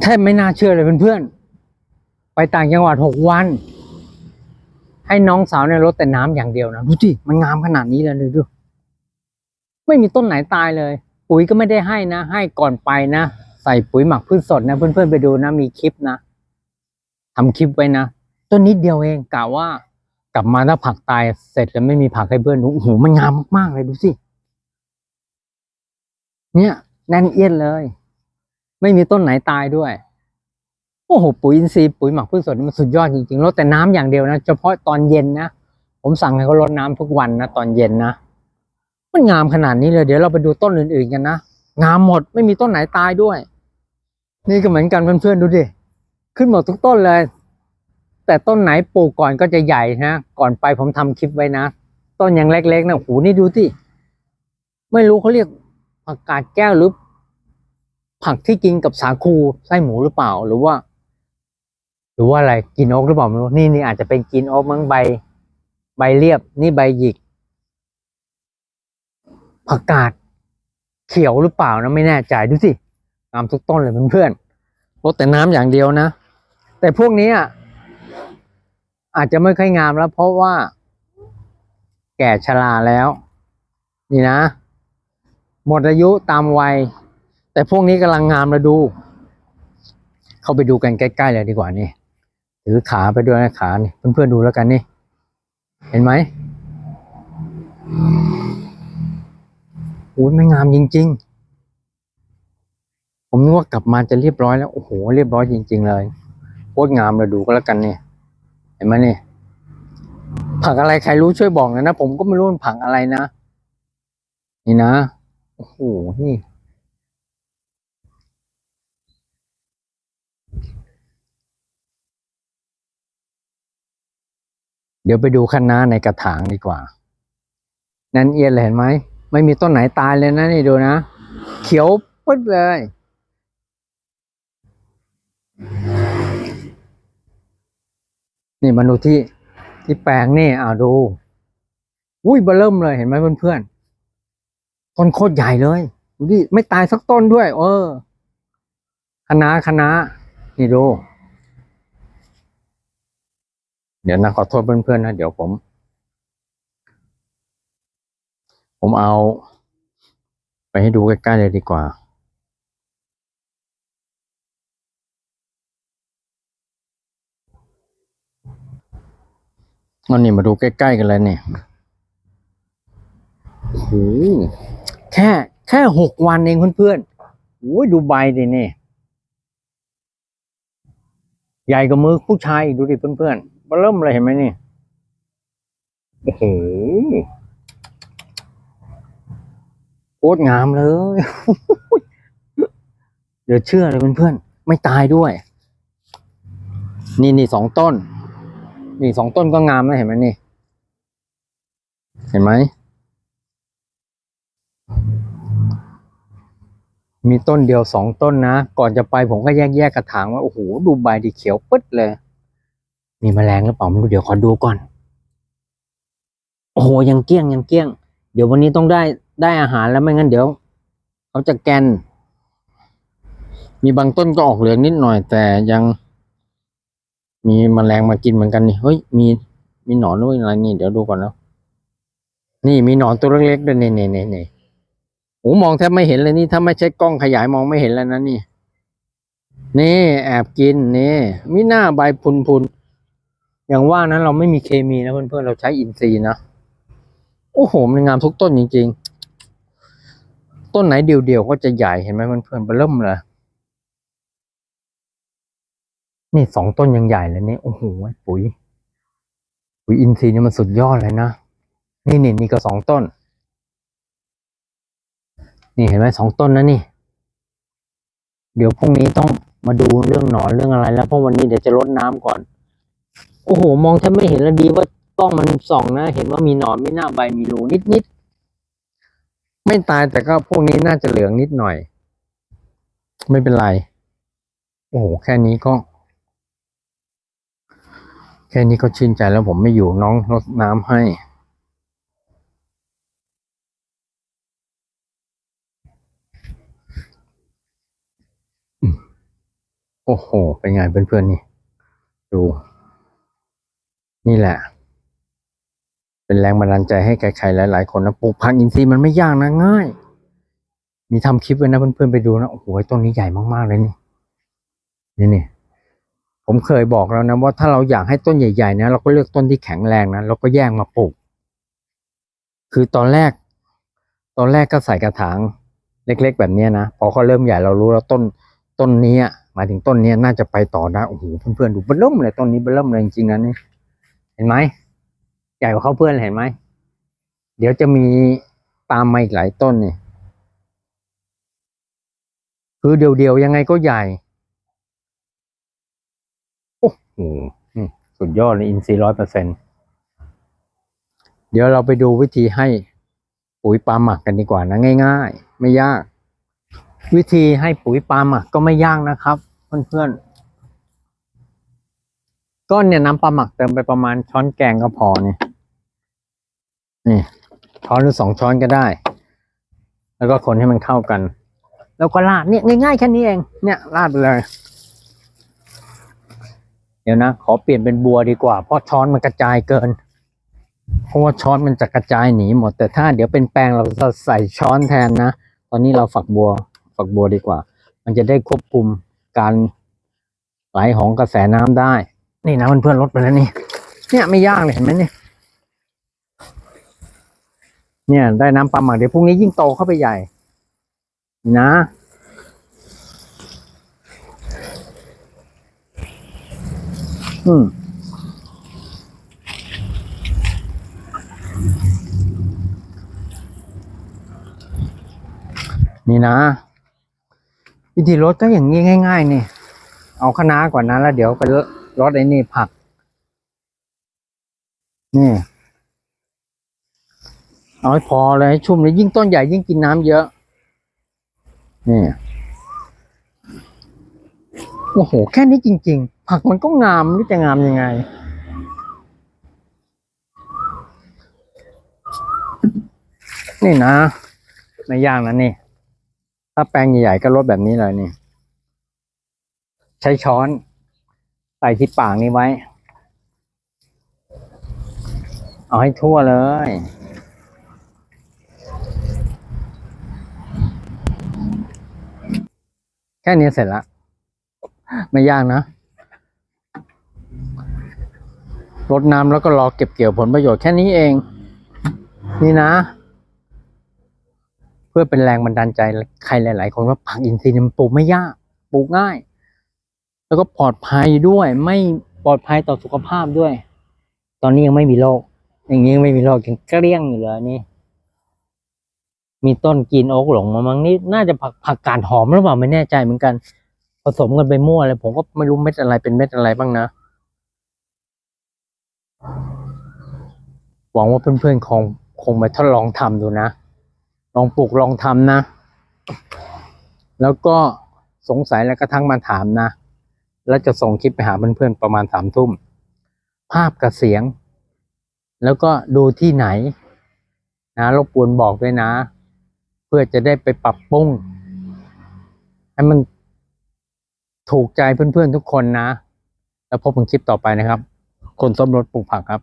แทบไม่น่าเชื่อเลยเพื่อนๆ ไปต่างจังหวัดหกวัน ให้น้องสาวเนี่ยลดแต่น้ำอย่างเดียวนะดูสิมันงามขนาดนี้เลยดูดูไม่มีต้นไหนตายเลย ปุ๋ยก็ไม่ได้ให้นะ ให้ก่อนไปนะใส่ปุ๋ยหมักพืชสดนะ เพื่อนๆไปดูนะมีคลิปนะทำคลิปไว้นะต้นนิดเดียวเองกะว่ากลับมาถ้าผักตายเสร็จแล้วไม่มีผักให้เพื่อนดูโอ้โหมันงามมากๆเลยดูสิเนี่ยแน่นเอียดเลย ไม่มีต้นไหนตายด้วย โอ้โหปุ๋ยอินทรีย์ปุ๋ยหมักพืชสดมันสุดยอดจริงๆลดแต่น้ำอย่างเดียวนะเฉพาะตอนเย็นนะผมสั่งให้เขาลดน้ำทุกวันนะตอนเย็นนะมันงามขนาดนี้เลย เดี๋ยวเราไปดูต้นอื่นๆกันนะงามหมดไม่มีต้นไหนตายด้วย นี่ก็เหมือนกันเพื่อนๆดูดิขึ้นหมดทุกต้นเลย แต่ต้นไหนปลูกก่อนก็จะใหญ่นะก่อนไปผมทำคลิปไว้นะต้นยังเล็กๆนะโอ้โหนี่ดูที่ไม่รู้เขาเรียกผักกาดแก้วหรือ ผักที่กินกับสาคูไส้หมูหรือเปล่าหรือว่า หรือว่าอะไรกินโอ๊กหรือเปล่าไม่รู้นี่นี่อาจจะเป็นกินโอ๊กมั้งใบ ใบเรียบ นี่ใบหยิก ผักกาดเขียวหรือเปล่านะไม่แน่ใจดูสิงามทุกต้นเลยเพื่อนๆลดแต่น้ำอย่างเดียวนะ แต่พวกนี้อะอาจจะไม่ค่อยงามแล้ว เพราะว่า แก่ชราแล้ว นี่นะ หมดอายุตามวัย แต่พวกนี้กำลังงามแล้วดู เข้าไปดูกันใกล้ๆเลยดีกว่านี่ถือขาไปด้วยนะขานี่เพื่อนๆดูแล้วกันนี่ เห็นไหมโอ้ยไม่งามจริง ๆ ผมนึกว่ากลับมาจะเรียบร้อยแล้ว โอ้โห เรียบร้อยจริง ๆ เลยโคตรงามเลยดูก็แล้วกันนี่เห็นไหมนี่ผักอะไรใครรู้ช่วยบอกหน่อยนะ ผมก็ไม่รู้มันผักอะไรนะ นี่นะ โอ้โห นี่ ดี๋ยวไปดูคะน้าในกระถางดีกว่า นั่นเอียนเลยเห็นไหม ไม่มีต้นไหนตายเลยนะนี่ดูนะ เขียวปึ๊ดเลย นี่มาดูที่ที่แปลงนี่อ่าดู อุ้ยเบอเริ่มเลยเห็นไหมเพื่อนๆ ต้นโคตรใหญ่เลยดูดิไม่ตายสักต้นด้วย เออคะน้าคะนี่ดู เดี๋ยวนะขอโทษเพื่อนๆนะ เดี๋ยวผม ผมเอา ไปให้ดูใกล้ๆเลยดีกว่าอันนี้มาดูใกล้ๆกันเลยเนี่ยโอ้โหแค่แค่หกวันเองเพื่อนๆโอ้ยดูใบดิเนี่ย ใหญ่กว่ามือผู้ชายดูดิเพื่อนๆ มาเริ่มเลยเห็นไหมนี่โอ้โหโคตรงามเลยเดี๋ยวเชื่อเลยเพื่อนๆไม่ตายด้วย นี่นี่สองต้น นี่สองต้นก็งามนะเห็นไหมนี่ เห็นไหมมีต้นเดียวสองต้นนะ ก่อนจะไปผมก็แยกแยกกระถางว่า โอ้โห ดูใบดีเขียวปึ๊ดเลย มีแมลงหรือเปล่าไม่รู้เดี๋ยวขอดูก่อน โอ้โหยังเกี้ยงยังเกี้ยง เดี๋ยววันนี้ต้องได้ได้อาหารแล้วไม่งั้นเดี๋ยวเขาจะแกน มีบางต้นก็ออกเหลืองนิดหน่อย แต่ยังมีแมลงมากินเหมือนกันนี่เฮ้ยมีมีหนอนด้วยอะไรนี่เดี๋ยวดูก่อนแล้วนี่มีหนอนตัวเล็กๆด้วยนี่นี่นี่นี่โอ้มองแทบไม่เห็นเลยนี่ถ้าไม่ใช้กล้องขยายมองไม่เห็นแล้วนะนี่ นี่แอบกินนี่มีหน้าใบพุนพุนๆ อย่างว่านั้นเราไม่มีเคมีนะเพื่อนๆเราใช้อินทรีย์นะโอ้โหมันงามทุกต้นจริง ๆ ต้นไหนเดี่ยวๆก็จะใหญ่เห็นไหมเพื่อนๆเริ่มเลยนี่สองต้นยังใหญ่เลยนี่โอ้โหปุ๋ย ปุ๋ยอินทรีย์นี่มันสุดยอดเลยนะนี่นี่นี่ก็สองต้น นี่เห็นไหมสองต้นนะนี่ เดี๋ยวพรุ่งนี้ต้องมาดูเรื่องหนอนเรื่องอะไรแล้วเพราะวันนี้เดี๋ยวจะลดน้ำก่อน โอ้โห มองแทบไม่เห็นแล้วดีว่ากล้องมันส่องนะ เห็นว่ามีหนอนมีหน้าใบมีรูนิดนิดไม่ตายแต่ก็พวกนี้น่าจะเหลืองนิดหน่อย ไม่เป็นไร โอ้โห แค่นี้ก็ แค่นี้ก็ชื่นใจแล้วผมไม่อยู่น้องรดน้ำให้โอ้โห เป็นไงเพื่อนๆนี่ ดู นี่แหละ เป็นแรงบันดาลใจให้ใครๆหลาย ๆ คนนะปลูกผักอินทรีย์มันไม่ยากนะง่าย มีทำคลิปไว้นะเพื่อนๆไปดูนะโอ้โหต้นนี้ใหญ่มากๆเลยนี่นี่นี่ผมเคยบอกแล้วนะว่าถ้าเราอยากให้ต้นใหญ่ๆนะเราก็เลือกต้นที่แข็งแรงนะเราก็แย่งมาปลูก คือตอนแรก ตอนแรกก็ใส่กระถางเล็ก ๆ แบบนี้นะพอเขาเริ่มใหญ่เรารู้แล้วต้นต้นนี้หมายถึงต้นนี้น่าจะไปต่อได้โอ้โหเพื่อนๆดูเบิ่มเลยต้นนี้เบิ่มเลยจริงๆนะนี่ ห็นไหมใหญ่กว่าเขาเพื่อนเลยเห็นไหม เดี๋ยวจะมีตามมาอีกหลายต้นนี่คือเดียวๆยังไงก็ใหญ่ โอ้โหนี่สุดยอดเลยอินซีร้อยเปอร์เซ็นเดี๋ยวเราไปดูวิธีให้ปุ๋ยปลาหมักกันดีกว่านะง่าย ๆ ไม่ยาก วิธีให้ปุ๋ยปลาหมักก็ไม่ยากนะครับ เพื่อนๆ ก้อนเนี่ยน้ำปลาหมักเติมไปประมาณช้อนแกงก็พอนี่นี่ช้อนหรือสองช้อนก็ได้ แล้วก็คนให้มันเข้ากัน แล้วก็ราดเนี่ยง่ายๆแค่นี้เอง เนี่ยราดไปเลย เดี๋ยวนะ ขอเปลี่ยนเป็นบัวดีกว่า เพราะช้อนมันกระจายเกิน เพราะว่าช้อนมันจะกระจายหนีหมด แต่ถ้าเดี๋ยวเป็นแปลงเราจะใส่ช้อนแทนนะ ตอนนี้เราฝักบัว ฝักบัวดีกว่า มันจะได้ควบคุมการไหลของกระแสน้ำได้ นี่นะเพื่อนๆลดไปแล้วนี่ เนี่ยไม่ยากเลยเห็นไหมเนี่ย เนี่ยได้น้ำปลาหมักเดี๋ยวพรุ่งนี้ยิ่งโตเข้าไปใหญ่ นะ อืมนี่นะวิธีรดก็อย่างนี้ง่าย ๆ นี่ เอาคณะก่อนนะแล้วเดี๋ยวไปรดไอ้นี่ผัก นี่ เอาให้พอเลยให้ชุ่มเลยยิ่งต้นใหญ่ยิ่งกินน้ำเยอะ นี่โอ้โห แค่นี้จริง ๆ ผักมันก็งามไม่จะงามยังไง นี่นะไม่ยากนะนี่ ถ้าแปลงใหญ่ๆก็ลดแบบนี้เลยนี่ ใช้ช้อน ใส่ที่ปากนี้ไว้ เอาให้ทั่วเลย แค่นี้เสร็จละ ไม่ยากนะรดน้ำแล้วก็รอเก็บเกี่ยวผลประโยชน์แค่นี้เอง นี่นะ เพื่อเป็นแรงบันดาลใจใครหลาย ๆ คนว่าผักอินทรีย์มันปลูกไม่ยาก ปลูกง่าย แล้วก็ปลอดภัยด้วยไม่ปลอดภัยต่อสุขภาพด้วย ตอนนี้ยังไม่มีโรคอย่างนี้ยังไม่มีโรคยังเกลี้ยงอยู่เลยนี่ มีต้นกินโอ๊กหลงมามั้งนี่น่าจะผักผักกาดหอมหรือเปล่าไม่แน่ใจเหมือนกัน ผสมกันไปมั่วเลยผมก็ไม่รู้เม็ดอะไรเป็นเม็ดอะไรบ้างนะหวังว่าเพื่อนๆคงคงไปทดลองทำดูนะ ลองปลูกลองทำนะ แล้วก็สงสัยแล้วก็ทั้งมาถามนะ แล้วจะส่งคลิปไปหาเพื่อนๆประมาณสามทุ่ม ภาพกับเสียง แล้วก็ดูที่ไหน นะรบกวนบอกด้วยนะ เพื่อจะได้ไปปรับปรุงให้มันถูกใจเพื่อนๆทุกคนนะ แล้วพบกันคลิปต่อไปนะครับ คนส้มรถปลูกผักครับ